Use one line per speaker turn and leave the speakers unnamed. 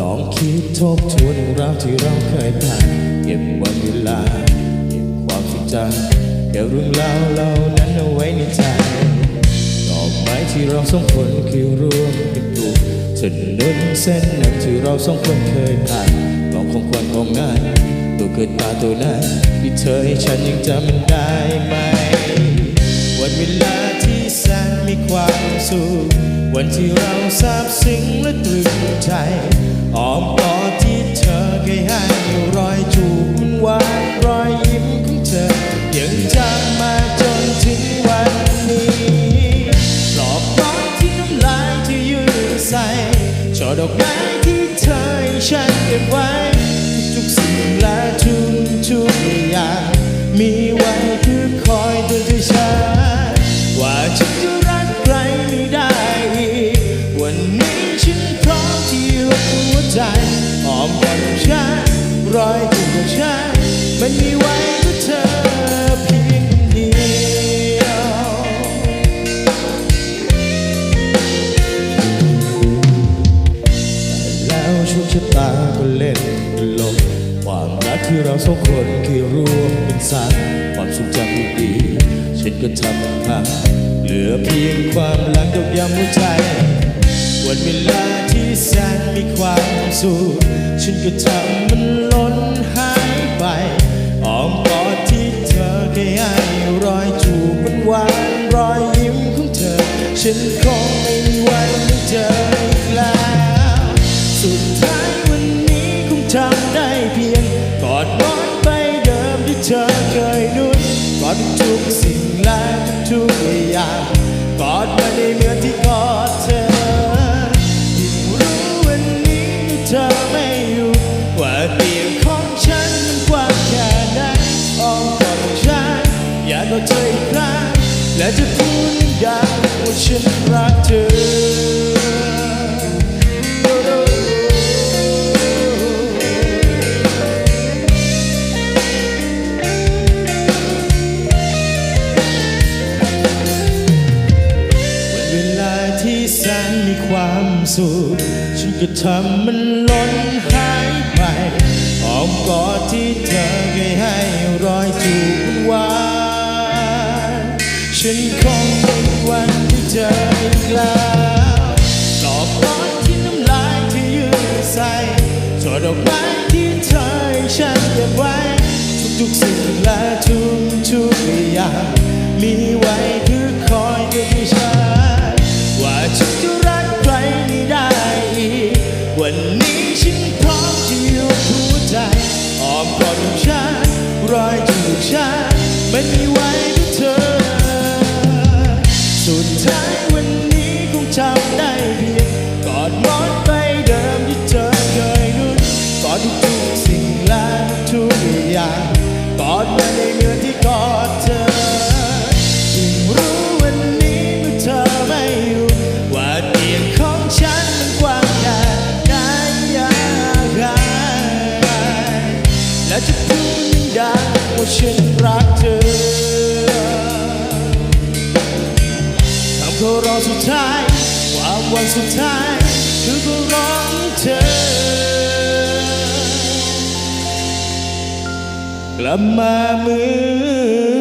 ลองคิดทบทวนเรื่องราวที่เราเคยผ่านเก็บวันเวลาเก็บความทรงจำเก็บเรื่องราวเหล่านั้นเอาไว้ในใจดอกไม้ที่เราสองคนคือร่วมกันปลูกถนนเส้นนั้นที่เราสองคนเคยผ่านกล่องของขวัญของงานตัวเกิดตาตัวนั้นที่เธอให้ฉันยังจำมันได้ไหมวันเวลาที่แสนมีความสุข วันที่เราซาบซึ้งและตรึงใจอ้อมกอดที่เธอเคยให้รอยจูบหวานรอยยิ้มของเธอยังจำมาจนถึงวันนี้ปลอบปลอที่น้ำลายที่ยืนใส่ช่อดอกไม้ที่เธอให้ฉันเก็บไว้ ทุกสิ่งและทุกทุกอย่างมีไว้เพื่อคอย อ้อมกอดของฉันรอยจูบของฉันมันมีไว้เพื่อเธอเพียงคนเดียวแล้วโชคชะตาก็เล่นตลกความรักที่เราสองคนเคือรวมเป็นสารความทรงจำดีฉันก็ทำมันพังเหลือเพียงความหลังตกย้ำหัวใจ วันเวลาที่แสนมีความสุขฉันก็ทำมันล้นหายไปอ้อมกอดที่เธอเคยให้รอยจูบมันหวานรอยยิ้มของเธอ ฉันคงไม่มีวันได้เจออีกแล้ว สุดท้ายวันนี้คงทำได้เพียงกอดมอนใบเดิมที่เธอเคยนุ่นกอดทุกสิ่งและทุกอย่างกอดมาในเห และจะพูดดังๆว่าฉันรักเธอวันเวลาที่แสนมีความสุขฉันก็ทำมันล้นหายไปอ้อมกอดที่เธอเคยให้รอยจูบมันหวา ฉันคงไม่มีวันที่เจออีกแล้วปลอบกอดที่น้ำลายที่ยืนใส่ช่อดอกไม้ที่เธอฉันเก็บไว้ ทุกๆสิ่งและทุกๆอย่างมีไว้เพื่อคอยเตือนให้ฉันว่าฉันจะรักใครไม่ได้อีกวันนี้ฉันพร้อมที่ยกหัวใจอ้อมกอดของฉันรอยจูบฉันมันมี กอดมาในเมื่อที่กอดเธอยิ่งรู้วันนี้เมื่อเธอไม่อยู่ว่าเตียงของฉันมันกว้างใหญ่ได้อย่างไรและจะพูดดังๆว่าฉันรักเธอคำขอร้องสุดท้ายความหวังสุดท้ายคือขอร้องเธอ ลับมาเหมือ